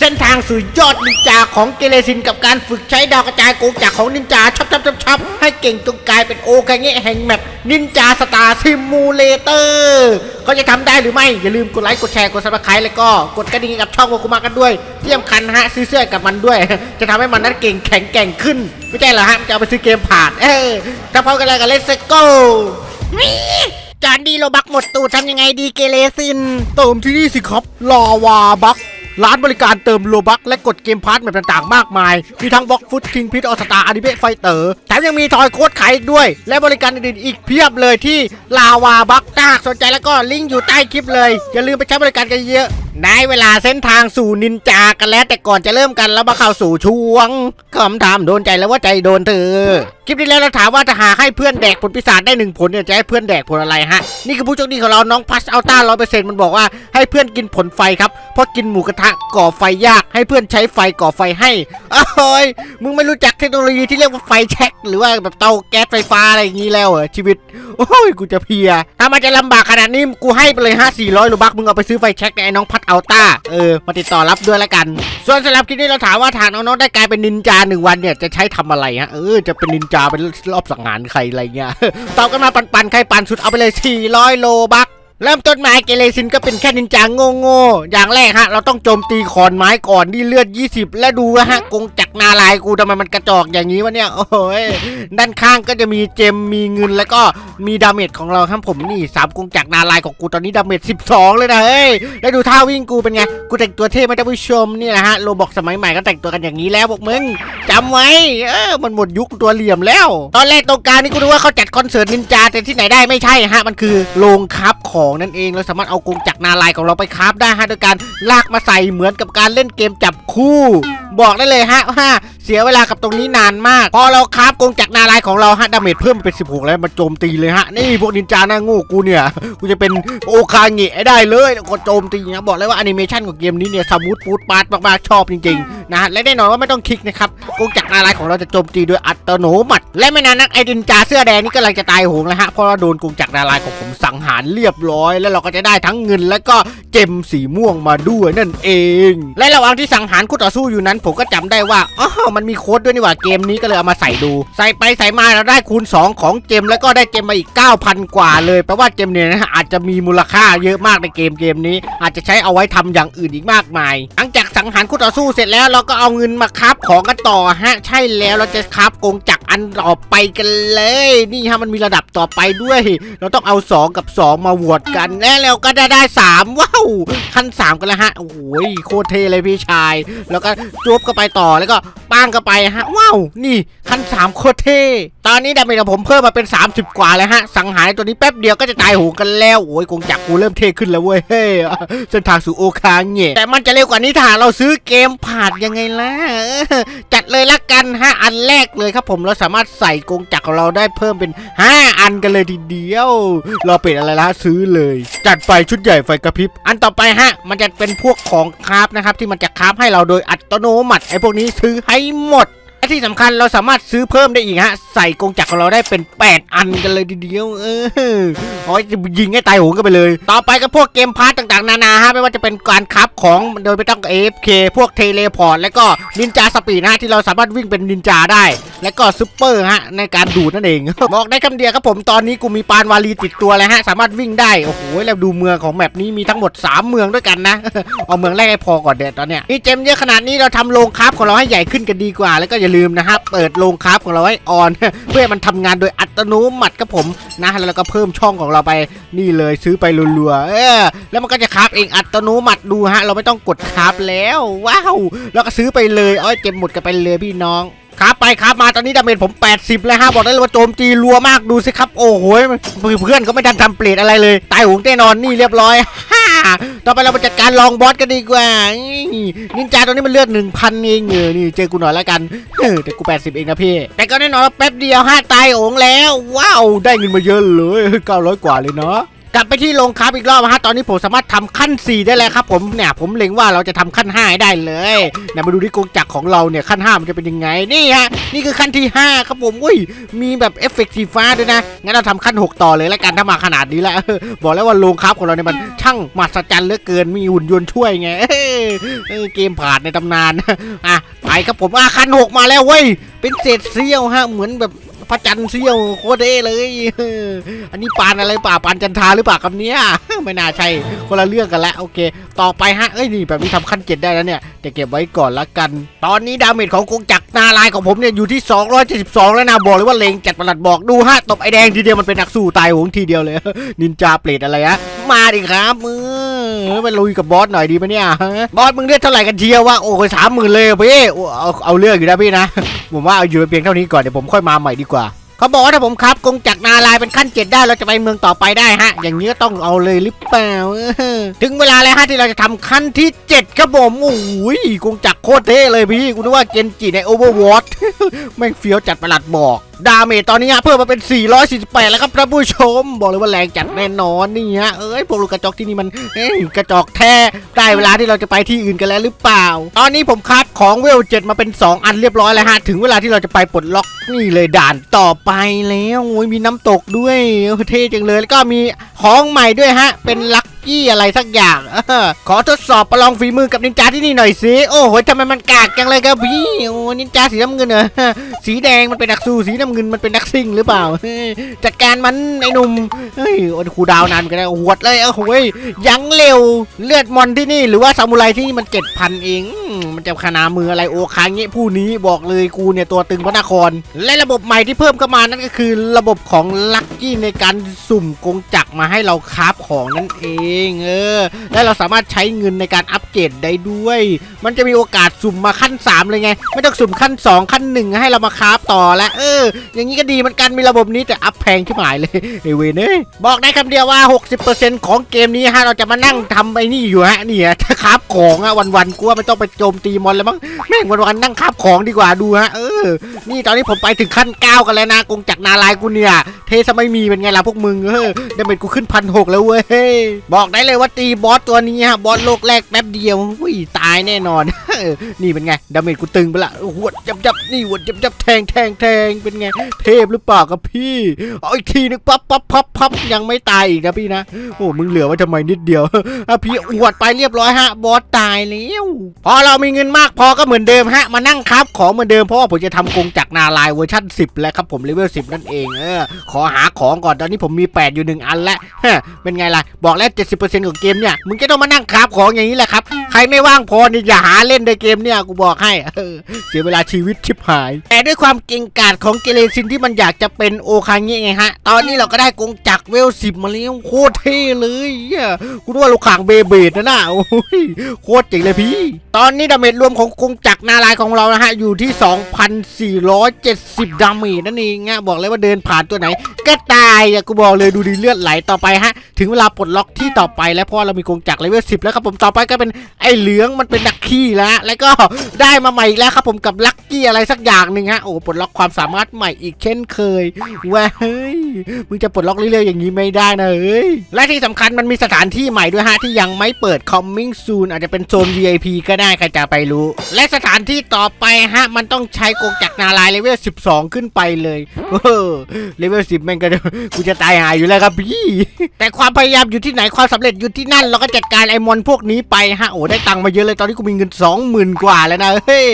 เส้นทางสู่ยอดนินจาของเกเรซินกับการฝึกใช้ดาวกระจายโกงจากของนินจาชับชับชับชับให้เก่งจนกลายเป็นโอคาเงะแห่งแมปนินจาสตาร์ซิมูเลเตอร์เขาจะทำได้หรือไม่ อย่าลืมกดไลค์ กดแชร์ กดซับสไครต์แล้วก็กดกระดิ่งกับช่องโมกุมากันด้วยที่สำคัญนฮะซื้อเสื้อกับมันด้วย จะทำให้มันนั้นเก่งแข็งแกร่งขึ้นไม่ใช่เหรอฮะจะเอาไปซื้อเกมผ่านเออถ้าพร้อมกันแล้วก็เลสโก้จานดีโลบักหมดตูดทำยังไงดีเกเรซินเติมที่นี่สิครับลาวาบัก ร้านบริการเติมโลบักและกดเกมพาร์ทแบบต่างๆ มากมาย มีทั้งบล็อกฟุตคิงพิทออสตาอนิเมะไฟเตอร์แถมยังมีทอยโค้ดขายอีกด้วย และบริการอื่นๆอีกเพียบเลยที่ลาวาบักถ้าหากสนใจแล้วก็ลิงก์อยู่ใต้คลิปเลย อย่าลืมไปใช้บริการกันเยอะ ได้เวลาเส้นทางสู่นินจากันแล้ว แต่ก่อนจะเริ่มกันเรามาเข้าสู่ช่วงคำถามโดนใจแล้วว่าใจโดนเธอ คลิปที่แล้วเราถามว่าจะหาให้เพื่อนแดกผลปีศาจได้หนึ่งผลเนี่ยจะให้เพื่อนแดกผลอะไรฮะ นี่คือผู้โชคดีของเราน้องพัสอัลต้าร้อยเปอร์เซ็นต์มันบอกว่าให้เพื่อนกินผลไฟครับ เพราะกินหมูกระทะก่อไฟยาก ให้เพื่อนใช้ไฟก่อไฟให้โอ้ยมึงไม่รู้จักเทคโนโลยีที่เรียกว่าไฟแช็กหรือว่าแบบเตาแก๊สไฟฟ้าอะไรอย่างนี้แล้วเหรอชีวิต โอ้ยกูจะเพียถ้ามันจะลำบากขนาดนี้กูให้ไปเลยห้าสี่ร้อยลูกบักมึงเอาไปซื้อไฟแช็กไอ้น้องพัดอัลต้าเออมาติดต่อรับด้วยละกัน ส่วนสำหรับคลิปนี้เราถามว่าทางน้องๆได้กลายเป็นนินจาหนึ่งวันเนี่ยจะใช้ทำอะไรฮะเออจะเป็นนินจาเป็นรอบสังหารใครอะไรเงี้ยตอบกันมาปันๆใครปันสุดเอาไปเลย400โลบัก เริ่มต้นมาเกเรซินก็เป็นแค่นินจาโง่โง่ๆอย่างแรกฮะ เราต้องโจมตีขอนไม้ก่อนที่เลือด 20 และดูนะฮะกงจักรนาลายกูทำไมมันกระจอกอย่างนี้วะเนี่ย โอ้ยด้านข้างก็จะมีเจมมีเงินแล้วก็มีดาเมจของเราครับผมนี่สามกงจักรนาลายของกูตอนนี้ดาเมจ12 เลยนะเฮ้ยแล้วดูท่าวิ่งกูเป็นไง กูแต่งตัวเท่ไหมท่านผู้ชมนี่แหละฮะโลบอกสมัยใหม่ก็แต่งตัวกันอย่างนี้แล้วพวกมึงจำไว้เออมันหมดยุคตัวเหลี่ยมแล้ว ตอนแรกตรงกลางนี่กูนึกว่าเขาจัดคอนเสิร์ตนินจาแต่ที่ไหนได้ไม่ใช่ฮะมันคือโรงคับของนั่นเอง เราสามารถเอากงจักรนาลายของเราไปคราฟได้ฮะโดยการลากมาใส่เหมือนกับการเล่นเกมจับคู่ บอกได้เลยฮะว่า เสียเวลากับตรงนี้นานมาก พอเราคราฟกงจักนาลายของเราฮะดาเมจเพิ่มเป็น 16 แล้วมาโจมตีเลยฮะ นี่พวกนินจาหน้าโงูกูเนี่ย กูจะเป็นโอคาเงะได้เลยแล้วก็โจมตีนะบอกเลยว่าแอนิเมชันของเกมนี้เนี่ยสมูทปูดปาดมากๆชอบจริงๆนะฮะและแน่นอนว่าไม่ต้องคลิกนะครับกงจักนาลายของเราจะโจมตีโดยอัตโนมัติ และไม่นานนักไอ้นินจาเสื้อแดงนี่กำลังจะตายโหงแล้วฮะเพราะว่าโดนกงจักนาลายของผมสังหารเรียบร้อย แล้วเราก็จะได้ทั้งเงิน และก็เจมสีม่วงมาด้วยนั่นเอง และระหว่างที่สังหารคู่ต่อสู้อยู่นั้น ผมก็จำได้ว่าอ๋อมันมีโค้ดด้วยนี่หว่าเกมนี้ก็เลยเอามาใส่ดู ใส่ไปใส่มาเราได้คูณ 2 ของเจมแล้วก็ได้เจมมาอีก 9,000 กว่าเลยแปลว่าเจมเนี่ยนะอาจจะมีมูลค่าเยอะมากในเกมเกมนี้ อาจจะใช้เอาไว้ทำอย่างอื่นอีกมากมาย หลังจากสังหารคู่ต่อสู้เสร็จแล้วเราก็เอาเงินมาคราฟของกันต่อฮะใช่แล้วเราจะคราฟกงจักรอันต่อไปกันเลย นี่ฮะมันมีระดับต่อไปด้วย เราต้องเอา 2 กับ 2 มาโหวตกันแน่แล้วก็ได้ได้3ว้าวขั้น 3 กันแล้วฮะโอ้โหโคตรเทเลยพี่ชาย แล้วก็จุบก็ไปต่อแล้วก็ป้างก็ไปฮะว้าวนี่ขั้น 3 โคตรเทตอนนี้ดาเมจของผมเพิ่มมาเป็น 30 กว่าแล้วฮะ สังหารตัวนี้แป๊บเดียวก็จะตายโหงกันแล้วโอ้ยกงจักกูเริ่มเทขึ้นแล้วเว้ยเฮ้ยเส้นทางสู่โอคาเงะแต่มันจะเร็วกว่านี้ถ้าเราซื้อเกมผ่านยังไงล่ะจัดเลยละกันฮะอันแรกเลยครับผมเราสามารถใส่กงจักรของเราได้เพิ่มเป็น 5 อันกันเลยทีเดียว เราเป็นอะไรละซื้อเลย จัดไปชุดใหญ่ไฟกระพริบ อันต่อไปฮะ มันจะเป็นพวกของคราฟนะครับ ที่มันจะคราฟให้เราโดยอัตโนมัติไอ้พวกนี้ซื้อให้หมด และที่สำคัญเราสามารถซื้อเพิ่มได้อีกฮะ ใส่กงจักรของเราได้เป็น 8 อันกันเลยทีเดียว เออโอ้ยจะยิงให้ตายโหงกันไปเลย ต่อไปก็พวกเกมพาร์ตต่างๆ นานาฮะไม่ว่าจะเป็นการคับของโดยไม่ต้อง AFK พวกเทเลพอร์ตแล้วก็นินจาสปีดนะที่เราสามารถวิ่งเป็นนินจาได้ แล้วก็ซุปเปอร์ฮะในการดูดนั่นเองบอกได้คำเดียวครับผมตอนนี้กูมีปานวาลีติดตัวแล้วฮะสามารถวิ่งได้โอ้โหแล้วดูเมืองของแมปนี้มีทั้งหมด 3 เมืองด้วยกันนะเอาเมืองแรกให้พอก่อนเด็ดตอนเนี้ยมีเจมเยอะขนาดนี้เราทำโรงคราฟของเราให้ใหญ่ขึ้นกันดีกว่าแล้วก็อย่าลืมนะฮะเปิดโรงคราฟของเราให้ออน เพื่อมันทำงานโดยอัตโนมัติครับผมนะแล้วเราก็เพิ่มช่องของเราไปนี่เลยซื้อไปรัวๆเออแล้วมันก็จะคราฟเองอัตโนมัติดูฮะ เราไม่ต้องกดคราฟแล้วว้าวแล้วก็ซื้อไปเลยอ้อยเจมหมดกันไปเลยพี่น้องครับไปครับมาตอนนี้ดาเมจผม 80 แล้วฮะบอกได้เลยว่าโจมตีรัวมากดูสิครับ โอ้โหเพื่อนก็ไม่ทันทำเปลดอะไรเลย ตายหงแน่นอนนี่เรียบร้อยฮ่า ต่อไปเรามาจัดการลองบอสกันดีกว่านี่นินจาตัวนี้มันเลือดหนึ่งพันเองเออนี่เจอกูหน่อยแล้วกันเออแต่กู80เองนะพี่ แต่ก็แน่นอนว่าแป๊บเดียวห้าตายโองแล้ว ว้าว ได้เงินมาเยอะเลยเก้าร้อยกว่าเลยเนาะ กลับไปที่โรงครับอีกรอบนะฮะตอนนี้ผมสามารถทำขั้น 4 ได้แล้วครับผมเนี่ยผมเล็งว่าเราจะทำขั้น5ให้ได้เลยเนี่ยมาดูที่กงจักรของเราเนี่ยขั้น 5 มันจะเป็นยังไงนี่ฮะนี่คือขั้นที่ 5 ครับผมอุ้ยมีแบบเอฟเฟกต์สีฟ้าด้วยนะงั้นเราทำขั้น 6 ต่อเลยแล้วกันถ้ามาขนาดนี้แล้วบอกแล้วว่าโรงครับของเราเนี่ยมันช่างมหัศจรรย์เหลือเกินมีหุ่นยนต์ช่วยไงเออเออเกมผ่านในตำนานอะไปครับผมอะคันหกมาแล้วเว้ยเป็นเศษเสี้ยวฮะเหมือนแบบ พระจันทร์เสี้ยวโคตรเด้เลย อันนี้ปานอะไรป่าปานจันทาหรือเปล่าครับเนี่ยไม่น่าใช่คนละเรื่องกันแล้วโอเค ต่อไปฮะเอ้ยนี่แบบนี้ทำขั้นเจ็ดได้แล้วเนี่ยแต่เก็บไว้ก่อนละกัน ตอนนี้ดาเมจของกงจักรนาลายของผมเนี่ยอยู่ที่ 272 แล้วนะบอกเลยว่าเลงจัดประหลัดบอกดูฮะตบไอแดงทีเดียวมันเป็นนักสู้ตายโหงทีเดียวเลย นินจาเปรตอะไรฮะมาดิครับมือ อไปลุยกับบอสหน่อยดีไหมเนี่ยฮะบอสมึงเรียกเท่าไหร่กันเชียววะโอ้ยสามหมื่นเลยพี่เอาเอาเรื่องอยู่นะพี่นะผมว่าเอาอยู่เพียงเท่านี้ก่อนเดี๋ยวผมค่อยมาใหม่ดีกว่า เขาบอกว่าถ้าผมครับกงจักรนาลายเป็นขั้นเจ็ดได้เราจะไปเมืองต่อไปได้ฮะ อย่างนี้ก็ต้องเอาเลยหรือเปล่าถึงเวลาแล้วฮะที่เราจะทำขั้นที่เจ็ดครับผมโอ้ยกงจักรโคตรเท่เลยพี่กูนึกว่าเกนจิในโอเวอร์วอตแม่งเฟี้ยวจัดประหลัดบอกดาเมจตอนนี้เพิ่มมาเป็น 448 แล้วครับท่านผู้ชม บอกเลยว่าแรงจัดแน่นอนนี่ฮะเอ้ยพวกลูกกระจอกที่นี่มันกระจอกแท้ได้เวลาที่เราจะไปที่อื่นกันแล้วหรือเปล่า ตอนนี้ผมคัดของเวลเจ็ดมาเป็น 2 อันเรียบร้อยแล้วฮะถึงเวลาที่เราจะไปปลดล็อกนี่เลยด่านต่อไปแล้วโอ้ยมีน้ำตกด้วยเท่จังเลย แล้วก็มีของใหม่ด้วยฮะ เป็นลัก กี้อะไรสักอย่างออขอทดสอบประลองฝีมือกับนินจาที่นี่หน่อยสิโอ้โหทำไมมันกากจังเลยครับพี่โอ้นินจาสีน้ำเงินเหรอสีแดงมันเป็นนักสู้สีน้ำเงินมันเป็นนักซิ่งหรือเปล่าจัดการมันไอ้หนุ่มเฮ้ยโอ้ยครูดาวนานเหมือนกันนะหวดเลยเอ้โอ้ยยังเร็วเลือดมอนที่นี่ หรือว่าซามูไรที่นี่มันเจ็ดพันเองมันจะขนามืออะไรโอคางเงี้ยผู้นี้บอกเลยกูเนี่ยตัวตึงพระนคร และระบบใหม่ที่เพิ่มเข้ามานั่นก็คือ ระบบของลัคกี้ในการสุ่มกงจักรมาให้เราคราฟของนั่นเองเออและเราสามารถใช้เงินในการอัปเกรดได้ด้วย มันจะมีโอกาสสุ่มมาขั้น 3 เลยไง ไม่ต้องสุ่มขั้น 2 ขั้น 1 ให้เรามาคราฟต่อแล้วเออ อย่างนี้ก็ดีเหมันกันมีระบบนี้แต่อัพแพงที่หมายเลยไอเวนเอ้ยบอกได้คำเดียวว่า 60%ของเกมนี้ฮะเราจะมานั่งทำไอ้นี่อยู่ฮะเนี่ยถ้าคราฟของอะวันๆกูว่าไม่ต้องไปโจมตีมอนแล้วมั้งแม่งวันๆนั่งคราฟของดีกว่าดูฮะเออนี่ตอนนี้ผมไปถึงขั้น 9 กันแล้วนะกงจักรนาลายกูเนี่ยเทสไม่มีเป็นไงล่ะพวกมึงเออดาเมจกูขึ้นพันหกแล้วเว้ยบอกได้เลยว่าตีบอสตัวนี้ฮะบอสโลกแรกแป๊บเดียวอุ้ยตายแน่นอน นี่เป็นไงดาเมจกูตึงไปละหวดจับจับนี่หวดจับจับแทงแทงแทงเป็นไง เทพหรือเปล่ากับพี่เอาอีกทีนึงปั๊บปั๊บปั๊บปั๊บยังไม่ตายอีกนะพี่นะโอ้มึงเหลือไว้ทำไมนิดเดียวอะพี่อวดไปเรียบร้อยฮะบอสตายแล้วพอเรามีเงินมากพอก็เหมือนเดิมฮะมานั่งครับของเหมือนเดิมเพราะว่าผมจะทำกรงจักนาลายเวอร์ชัน10 แล้วครับผมเลเวล10 นั่นเองเออขอหาของก่อนตอนนี้ผมมี 8 อยู่หนึ่งอันแล้วฮะเป็นไงล่ะบอกแล้ว70ของเกมเนี่ยมึงจะต้องมานั่งครับของอย่างนี้แหละครับ ใครไม่ว่างพอนี่อย่าหาเล่นในเกมเนี่ยกูบอกให้เสียเวลาชีวิตชิบหาย แต่ด้วยความเก่งกาจของเกเรซินที่มันอยากจะเป็นโอคางเงะไงฮะ ตอนนี้เราก็ได้กงจักรเวลสิบมาแล้วโคตรเท่เลยกูนึกว่าลูกขางเบเบดนะน่ะโอ้ยโคตรเจ๋งเลยพี่ ตอนนี้ดาเมจรวมของกงจักรนาลายของเรานะฮะอยู่ที่ 2,470 ดาเมจนั่นเองฮะบอกเลยว่าเดินผ่านตัวไหน ก็ตายอะกูบอกเลยดูดีเลือดไหลต่อไปฮะ ถึงเวลาปลดล็อกที่ต่อไปแล้วเพราะเรามีกงจักรเลเวล10แล้วครับผมต่อไปก็เป็นไอ้เหลืองมันเป็นนักขี้แล้ว แล้วก็ได้มาใหม่อีกแล้วครับผมกับลัคกี้อะไรสักอย่างหนึ่งฮะโอ้ปลดล็อกความสามารถใหม่อีกเช่นเคยว้าเฮ้ยมึงจะปลดล็อกเรื่อยๆอย่างนี้ไม่ได้นะเฮ้ยและที่สำคัญมันมีสถานที่ใหม่ด้วยฮะที่ยังไม่เปิด coming soon อาจจะเป็นโซน VIP ก็ได้ใครจะไปรู้ และสถานที่ต่อไปฮะมันต้องใช้กงจักรนาลายเลเวล12 ขึ้นไปเลยโอ้โหเลเวล10แม่งก็กูจะตายหายอยู่แล้วครับพี่แต่ความพยายามอยู่ที่ไหนความสำเร็จอยู่ที่นั่นเราก็จัดการไอมอนพวกนี้ไปฮะโอ้ได้ตังค์มาเยอะเลยตอนนี้กูมีเงิน20,000 กว่าแล้วนะเฮ้ย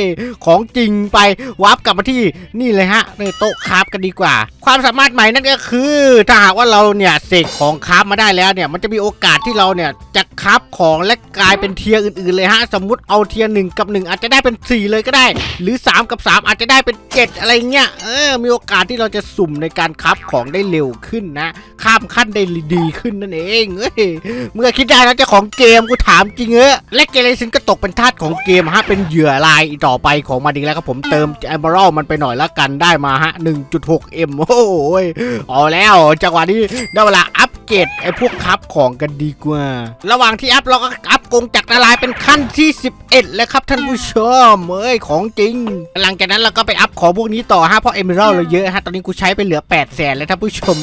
ของจริงไปวาร์ปกลับมาที่นี่เลยฮะในโต๊ะคราฟกันดีกว่า ความสามารถใหม่นั่นก็คือ ถ้าหากว่าเราเนี่ยเสกของคราฟมาได้แล้วเนี่ยมันจะมีโอกาสที่เราเนี่ยจะคราฟของและกลายเป็นเทียร์อื่นๆเลยฮะสมมุติเอาเทียร์หนึ่งกับหนึ่งอาจจะได้เป็นสี่เลยก็ได้ หรือ 3 กับ 3 อาจจะได้เป็น 7 อะไรเงี้ยเออมีโอกาสที่เราจะสุ่มในการคับของได้เร็วขึ้นนะ ข้ามขั้นได้ดีขึ้นนั่นเองเอ้ยเมื่อคิดได้แล้วเจ้าของเกมกูถามจริงเอะและเกเรซินก็ตกเป็นทาสของเกมฮะเป็นเหยื่อลายต่อไปของมันอีกแล้วครับผมเติมแอมเบอรัลมันไปหน่อยละกันได้มาฮะ 1.6M โอ้โหยเอาแล้วจังหวะนี้ได้เวลาอัป เกตไอ้พวกคับของกันดีกว่า ระหว่างที่อัพเราก็อัพกงจักรนารายเป็นขั้นที่ 11 แล้วครับท่านผู้ชมเอ้ยของจริง หลังจากนั้นเราก็ไปอัพของพวกนี้ต่อฮะเพราะเอเมอรัลเราเยอะฮะตอนนี้กูใช้ไปเหลือ8 0 0แสนแล้วท่านผู้ชม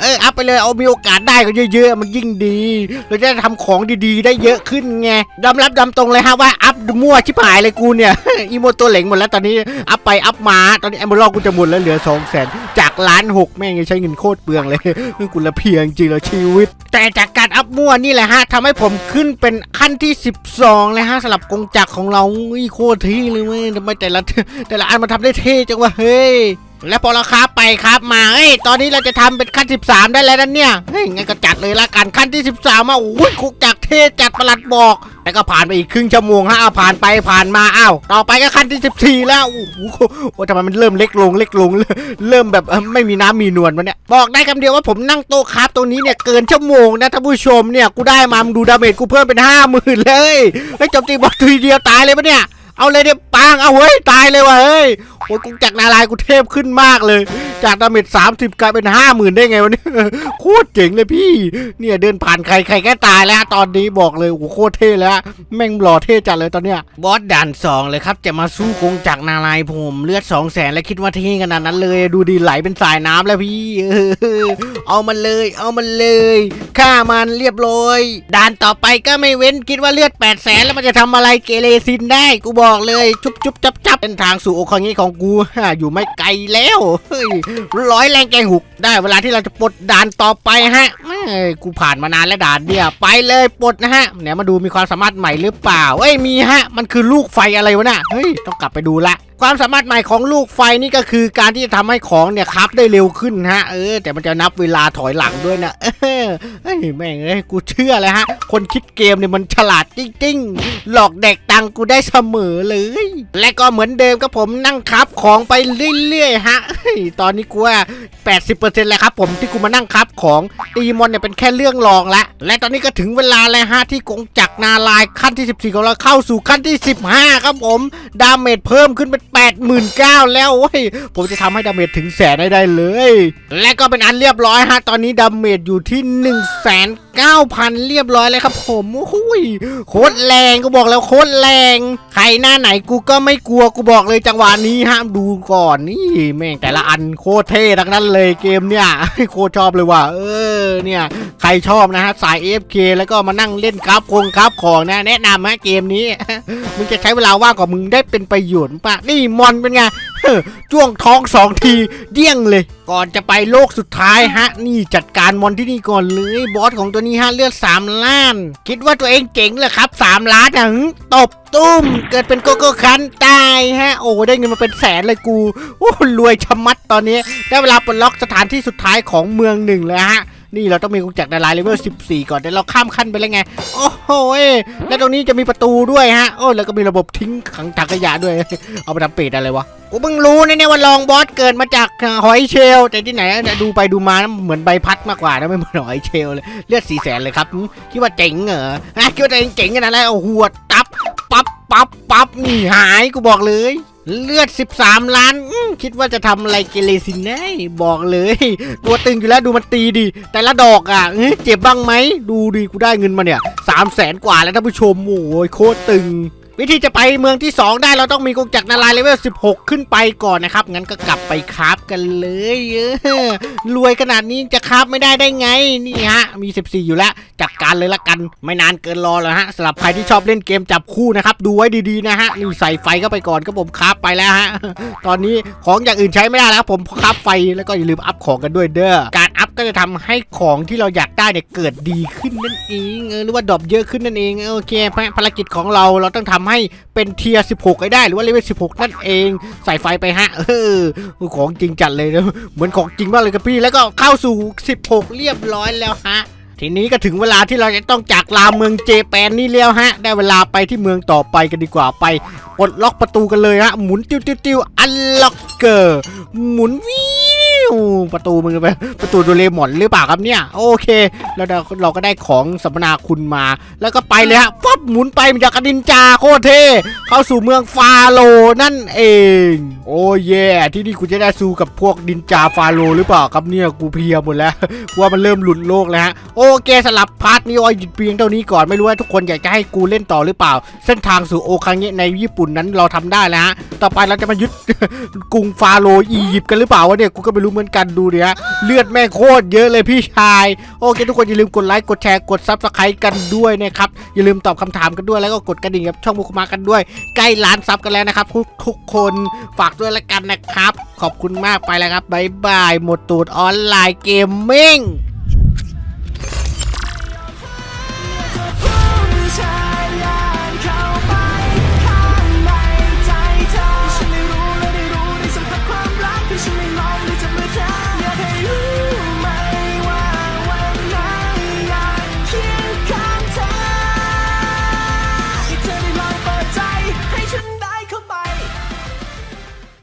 เอออัพไปเลยเอามีโอกาสได้ก็เยอะๆ มันยิ่งดี เราจะได้ทำของดีๆ ได้เยอะขึ้นไงยอมรับดำตรงเลยฮะว่าอัพมั่วชิบหายเลยกูเนี่ยอีโมตัวเหลงหมดแล้วตอนนี้อัพไปอัพมาตอนนี้เอเมอรัลกูจะหมดแล้วเหลือ2 0 0แสนจาก ล้านหกแม่งยังใช้เงินโคตรเปลืองเลยกูละเพียงจริงเล้วชีวิต แต่จากการอัพมั่วนี่แหละฮะทำให้ผมขึ้นเป็นขั้นที่ 12เลยฮะสำหรับกงจักรของเราอุ้ยโคตรที่เลยเว้ยทำไมแต่ละแต่ละอันมันทำได้เท่จังวะเฮ้ย แล้วพอเราคาไปครับมาเฮ้ยตอนนี้เราจะทำเป็นขั้น 13 ได้แล้วนะเนี่ยเฮ้ยงั้นก็จัดเลยละกันขั้นที่ 13มาอุ้ยคุกจักเท่จัดประหลัดบอกแต่ก็ผ่านไปอีกครึ่งชั่วโมงฮะเอาผ่านไปผ่านมาอ้าวต่อไปก็ขั้นที่ 14 แล้วโอ้โหโอ้ทำไมมันเริ่มเล็กลงเล็กลง เริ่มแบบไม่มีน้ำมีนวลวะเนี่ยบอกได้คำเดียวว่าผมนั่งโต๊ะคราฟตรงนี้เนี่ยเกินชั่วโมงนะท่านผู้ชมเนี่ยกูได้มามึงดูดาเมจกูเพิ่มเป็นห้าหมื่นเลยเฮ้ยจบตีบอลทีเดียวตายเลยปะเนี่ยเอาเลยเนี่ยปังเอาเฮ้ยตายเลยว่ะเฮ้ย โอ้ยกูจากนารายกูเทพขึ้นมากเลย จากดาเมจ30กลายเป็นห้าหมื่นได้ไงวะเนี่ยโคตรเจ๋งเลยพี่ เนี่ยเดินผ่านใครใครแค่ตายแล้ว ตอนนี้บอกเลยโอ้โคตรเท่แล้วแม่งหล่อเท่จัดเลยตอนเนี้ยบอสด่านสองเลยครับ จะมาสู้กงจากนารายผมเลือด2 0 0แสนแล้วคิดว่าเท่ขนาดนั้นเลย ดูดีไหลเป็นสายน้ำแล้วพี่เอามันเลย เอามันเลยฆ่ามันเรียบร้อยด่านต่อไปก็ไม่เว้นคิดว่าเลือด8 0 0แสนแล้วมันจะทำอะไรเกเรซินได้กูบอกเลย จุบจุบจับจับเป็นทางสู่โอคังงี้ของกูฮะอยู่ไม่ไกลแล้วเฮ้ยร้อยแรงแกงหุกได้เวลาที่เราจะปลดด่านต่อไปฮะเอ้กูผ่านมานานแล้วด่านเนี่ยไปเลยปลดนะฮะเนี่ยมาดูมีความสามารถใหม่หรือเปล่าเอ้ยมีฮะ มันคือลูกไฟอะไรวะน่ะเฮ้ยต้องกลับไปดูละความสามารถใหม่ของลูกไฟนี่ก็คือการที่จะทำให้ของเนี่ยครับได้เร็วขึ้นฮะ เออ แต่มันจะนับเวลาถอยหลังด้วยนะเออเฮ้ยแม่งเอ้ยกูเชื่อเลยฮะ คนคิดเกมเนี่ยมันฉลาดจริงๆ หลอกเด็กตังกูได้เสมอเลย และก็เหมือนเดิมก็ผมนั่งครับของไปเรื่อยๆฮะตอนนี้กูว่า 80%แล้วครับผมที่กูมานั่งครับของตีมอนเนี่ยเป็นแค่เรื่องรองละและตอนนี้ก็ถึงเวลาแล้วฮะที่กงจักนาลายขั้นที่ 14 ของเราเข้าสู่ขั้นที่ 15 ครับผม ดาเมจเพิ่มขึ้นเป็น89,000แล้วเว้ยผมจะทำให้ดาเมจถึงแสนได้ได้เลย และก็เป็นอันเรียบร้อยฮะ ตอนนี้ดาเมจอยู่ที่ 1 9 0 0 0 เรียบร้อยเลยครับผมโอ้โหยโคตรแรงกูบอกแล้วโคตรแรง ใครหน้าไหนกูก็ไม่กลัวกูบอกเลยจังหวะนี้ห้ามดูก่อนนี่แม่งแต่ละอันโคตรเท่ทั้งนั้นเลยเกมเนี่ยโคตรชอบเลยว่ะเออเนี่ยใครชอบนะฮะสาย AFK แล้วก็มานั่งเล่นกราฟคงกราฟของนะแนะนำฮะเกมนี้มึงจะใช้เวลาว่างของมึงได้เป็นประโยชน์ปะนี่มอนเป็นไง จ้วงท้องสองทีเดี้ยงเลย ก่อนจะไปโลกสุดท้ายฮะ นี่จัดการมอนที่นี่ก่อนเลยบอสของตัวนี้ฮะเลือด3ล้าน คิดว่าตัวเองเจ๋งเหรอครับ3ล้านอะตบตุ้ม เกิดเป็นโกโก้คันตายฮะ โอ้ได้เงินมาเป็นแสนเลยกูโอ้รวยชะมัดตอนนี้ ได้เวลาปลดล็อกสถานที่สุดท้ายของเมืองหนึ่งแล้วฮะ นี่เราต้องมีกงจักรดารายเลเวล14 ก่อนแต่เราข้ามขั้นไปแล้วไง โอ้โหแล้วตรงนี้จะมีประตูด้วยฮะ โอ้แล้วก็มีระบบทิ้งขังถังขยะด้วย เอาไปทำเป็ดอะไรวะกูเพิ่งรู้นะเนี่ยว่าลองบอสเกิดมาจากหอยเชลลแต่ที่ไหนนะดูไปดูมานะเหมือนใบพัดมากกว่านะไม่เหมือนหอยเชลลเลยเลือดสี่แสนเลยครับคิดว่าเจ๋งเหรอฮะคิดว่าตัวเองเจ๋งขนาดนั้นโอ้โหวตับปั๊บปั๊บปั๊บนี่หายกูบอกเลย เลือด 13 ล้าน คิดว่าจะทำอะไรเกเรซินแน่บอกเลย ตัวตึงอยู่แล้วดูมันตีดิ แต่ละดอกอะเจ็บบ้างไหม ดูดิ กูได้เงินมาเนี่ยสามแสนกว่าแล้วท่านผู้ชม โอ้ยโคตรตึง วิธีจะไปเมืองที่ 2 ได้เราต้องมีกงจักรนารายเลเวล 16 ขึ้นไปก่อนนะครับ งั้นก็กลับไปคราฟกันเลยเออรวยขนาดนี้จะคราฟไม่ได้ได้ไง นี่ฮะ มี 14 อยู่แล้ว จัด การเลยละกัน ไม่นานเกินรอแล้วฮะสำหรับใครที่ชอบเล่นเกมจับคู่นะครับดูไว้ดีๆนะฮะนี่ใส่ไฟเข้าไปก่อนก็ผมคราฟไปแล้วฮะตอนนี้ของอย่างอื่นใช้ไม่ได้แล้วผมคราฟไฟแล้วก็อย่าลืมอัพของกันด้วยเด้อการอัพก็จะทำให้ของที่เราอยากได้เนี่ยเกิดดีขึ้นนั่นเองเออหรือว่าดรอปเยอะขึ้นนั่นเองโอเคภภารกิจของเราเราต้องทำให้เป็นเทียร์16ให้ได้หรือว่าเลเวล16 นั่นเอง ใส่ไฟไปฮะเออของจริงจัดเลยนะเหมือนของจริงมากเลยครับพี่แล้วก็เข้าสู่ 16 เรียบร้อยแล้วฮะ ทีนี้ก็ถึงเวลาที่เราจะต้องจากลาเมืองเจแปนนี่แล้วฮะ ได้เวลาไปที่เมืองต่อไปกันดีกว่าไปปลดล็อกประตูกันเลยฮะ หมุนติ้วติ้วติ้วอันล็อกเกอร์ หมุนวิ ประตูมึงไปประตูโดเรมอนหรือเปล่าครับเนี่ยโอเค แล้วเราเราก็ได้ของสัมมนาคุณมา แล้วก็ไปเลยฮะปั๊บหมุนไปมันจากระดินจาโคตรเท่เข้าสู่เมืองฟาโลนั่นเอง โอ้เย่ที่นี่กูจะได้สู้กับพวกดินจาฟาโลหรือเปล่าครับเนี่ยกูเพียหมดแล้วว่ามันเริ่มหลุดโลกแล้วฮะโอเคสลับพาร์ทนี้ออยหยุดเพียงเท่านี้ก่อนไม่รู้ว่าทุกคนอยากจะให้กูเล่นต่อหรือเปล่า เส้นทางสู่โอคังเงะในญี่ปุ่นนั้นเราทำได้แล้วฮะต่อไปเราจะมายึดกรุงฟาโรอียิปต์กันหรือเปล่าวะเนี่ยกูก็ไม่รู้เหมือนกันดูดิฮะเลือดแม่โคตรเยอะเลยพี่ชาย โอเค ทุกคนอย่าลืมกดไลค์กดแชร์กดซับสไครต์กันด้วยนะครับอย่าลืมตอบคำถามกันด้วยแล้วก็กดกระดิ่งกับช่องมุกมากันด้วย ใกล้ล้านซับกันแล้วนะครับทุกทุกคนฝากด้วยละกันนะครับ ขอบคุณมากไปแล้วครับบ๊ายบายหมดตูดออนไลน์เกมมิ่ง